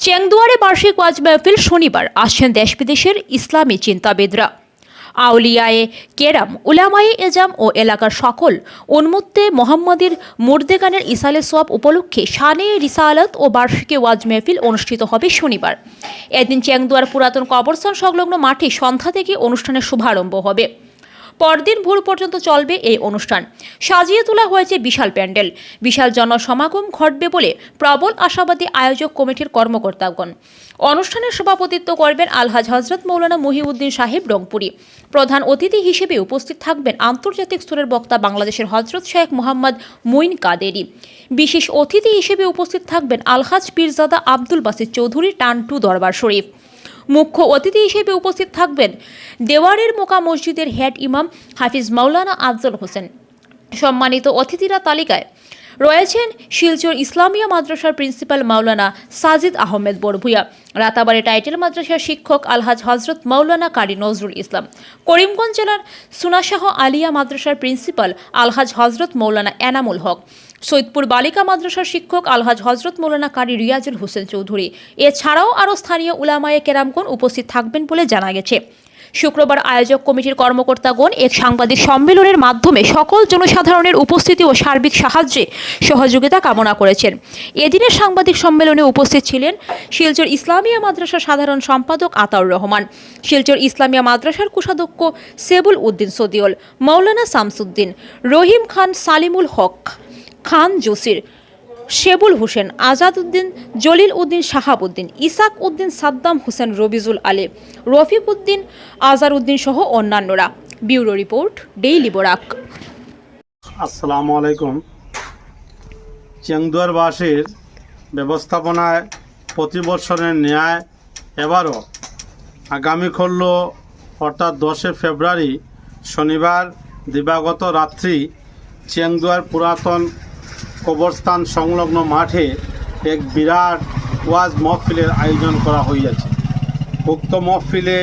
চেংদুয়ারে বার্ষিক ওয়াজ মাহফিল শনিবার আসছেন দেশ বিদেশের ইসলামী চিন্তাবিদরা। আউলিয়ায়ে কেরাম, উলামায়ে এজাম ও এলাকার সকল উন্মুক্তে মোহাম্মদের মুর্দেগানের ইসালে সোয়াব উপলক্ষে শানে রিসালাত ও বার্ষিকী ওয়াজ মেহফিল অনুষ্ঠিত হবে শনিবার। এদিন চেংদুয়ার পুরাতন কবরস্থান সংলগ্ন মাঠে সন্ধ্যা থেকে অনুষ্ঠানের শুভারম্ভ হবে। পরদিন ভোর পর্যন্ত চলবে এই অনুষ্ঠান। সাজিয়ে তোলা হয়েছে বিশাল প্যান্ডেল। বিশাল জনসমাগম ঘটবে বলে প্রবল আশাবাদী আয়োজক কমিটির কর্মকর্তাগণ। অনুষ্ঠানের সভাপতিত্ব করবেন আলহাজ হজরত মৌলানা মহিউদ্দিন সাহেব রংপুরি। প্রধান অতিথি হিসেবে উপস্থিত থাকবেন আন্তর্জাতিক স্তরের বক্তা বাংলাদেশের হজরত শেখ মোহাম্মদ মুইন কাদেরি। বিশেষ অতিথি হিসেবে উপস্থিত থাকবেন আলহাজ পীরজাদা আব্দুল বাসির চৌধুরী টান্টু দরবার শরীফ। মুখ্য অতিথি হিসেবে উপস্থিত থাকবেন দেওয়ারের মোকা মসজিদের হেড ইমাম হাফিজ মাওলানা আফজল হোসেন। সম্মানিত অতিথিরা তালিকায় রয়েছেন শিলচর ইসলামিয়া মাদ্রাসার প্রিন্সিপাল মাওলানা সাজিদ আহমেদ বরভুয়া রাতাবাড়ি টাইটেল মাদ্রাসার শিক্ষক আলহাজ হজরত মাওলানা কারি নজরুল ইসলাম, করিমগঞ্জ জেলার সুনাশাহ আলিয়া মাদ্রাসার প্রিন্সিপাল আলহাজ হজরত মৌলানা এনামুল হক সৈয়দপুর বালিকা মাদ্রাসার শিক্ষক আলহাজ হজরত মৌলানা কারি রিয়াজুল হোসেন চৌধুরী। এছাড়াও আরও স্থানীয় উলামায়ে কেরামগণ উপস্থিত থাকবেন বলে জানা গেছে। শুক্রবার আয়োজক কমিটির কর্মকর্তাগণ এক সাংবাদিক সম্মেলনের মাধ্যমে সকল জনসাধারণের উপস্থিতি ও সার্বিক সাহায্যে সহযোগিতা কামনা করেছেন। এদিনের সাংবাদিক সম্মেলনে উপস্থিত ছিলেন শিলচর ইসলামিয়া মাদ্রাসার সাধারণ সম্পাদক আতাউর রহমান, শিলচর ইসলামিয়া মাদ্রাসার কোষাধ্যক্ষ সেবুল উদ্দিন সদিউল মৌলানা শামসুদ্দিন, রহিম খান সালিমুল হক খান জসির শেবুল হোসেন আজাদ উদ্দিন জলিল উদ্দিন শাহাবুদ্দিন, ইসাক উদ্দিন সাদ্দাম হোসেন, রবিজুল আলে, রফিক উদ্দিন আজার উদ্দিন সহ অন্যান্যরা। Bureau report, daily Borak. আসসালামু আলাইকুম। চেংদুয়ারবাসীর ব্যবস্থাপনায় প্রতি বছরের ন্যায় এবারও আগামী করল অর্থাৎ দশে ফেব্রুয়ারি শনিবার দিবাগত রাত্রি চেংদুয়ার পুরাতন কবরস্থান সংলগ্ন মাঠে এক বিরাট ওয়াজ মহফিলের আয়োজন করা হইয়াছে। উক্ত মহফিলে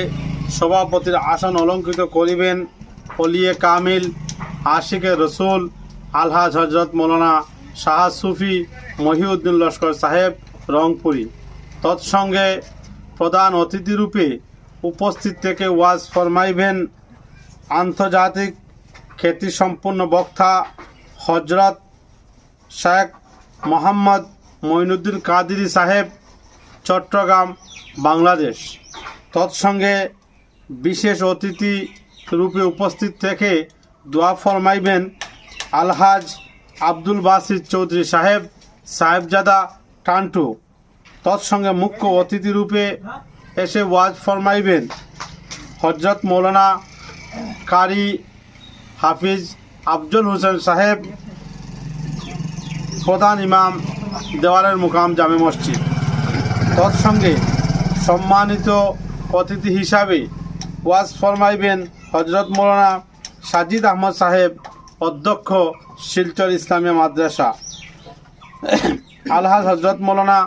সভাপতির আসন অলঙ্কৃত করিবেন অলিয়ে কামিল, আশিকে রসুল, আলহাজ হজরত মৌলানা শাহ সুফি, মহিউদ্দিন লস্কর সাহেব রংপুরি। তৎসঙ্গে প্রধান অতিথিরূপে উপস্থিত থেকে ওয়াজ ফরমাইবেন আন্তর্জাতিক খ্যাতিসম্পন্ন বক্তা হজরত শেখ মোহাম্মদ মঈনুদ্দিন কাদিরি সাহেব, চট্টগ্রাম, বাংলাদেশ। তৎসঙ্গে বিশেষ অতিথি রূপে উপস্থিত থেকে দোয়া ফরমাইবেন আলহাজ আব্দুল বাসির চৌধুরী সাহেব, সাহেবজাদা টান্টু। তৎসঙ্গে মুখ্য অতিথি রূপে এসে ওয়াজ ফরমাইবেন হজরত মৌলানা কারি হাফিজ আফজল হোসেন সাহেব প্রধান ইমাম দেওয়ালের মুকাম জামে মসজিদ। তৎসঙ্গে সম্মানিত অতিথি হিসাবে ওয়াজ ফরমাইবেন হজরত মৌলানা সাজিদ আহমদ সাহেব, অধ্যক্ষ শিলচর ইসলামিয়া মাদ্রাসা। আলহাজ হজরত মৌলানা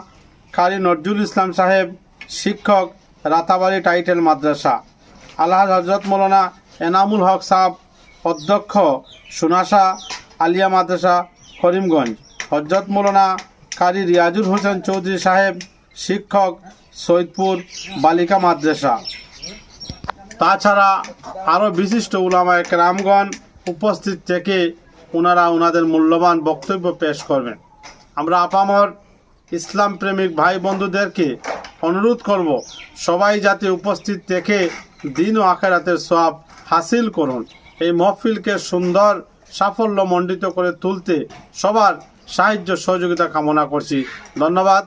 কারি নজরুল ইসলাম সাহেব, শিক্ষক, রাতাবাড়ি টাইটেল মাদ্রাসা। আলহাজ হজরত মৌলানা এনামুল হক সাহেব, অধ্যক্ষ সুনাসা আলিয়া মাদ্রাসা, করিমগঞ্জ। হজরত মৌলানা কারি রিয়াজুল হোসেন চৌধুরী সাহেব, শিক্ষক, সৈয়দপুর বালিকা মাদ্রাসা। তাছাড়া আরও বিশিষ্ট উলামায় রামগণ উপস্থিত থেকে ওনারা ওনাদের মূল্যবান বক্তব্য পেশ করবেন। আমরা আপামর ইসলাম প্রেমিক ভাই বন্ধুদেরকে অনুরোধ করব, সবাই যাতে উপস্থিত থেকে দিন ও আখেরাতের সব হাসিল করুন। এই মহফিলকে সুন্দর সাফল্য মণ্ডিত করে তুলতে সবার সাহায্য সহযোগিতা কামনা করছি। ধন্যবাদ।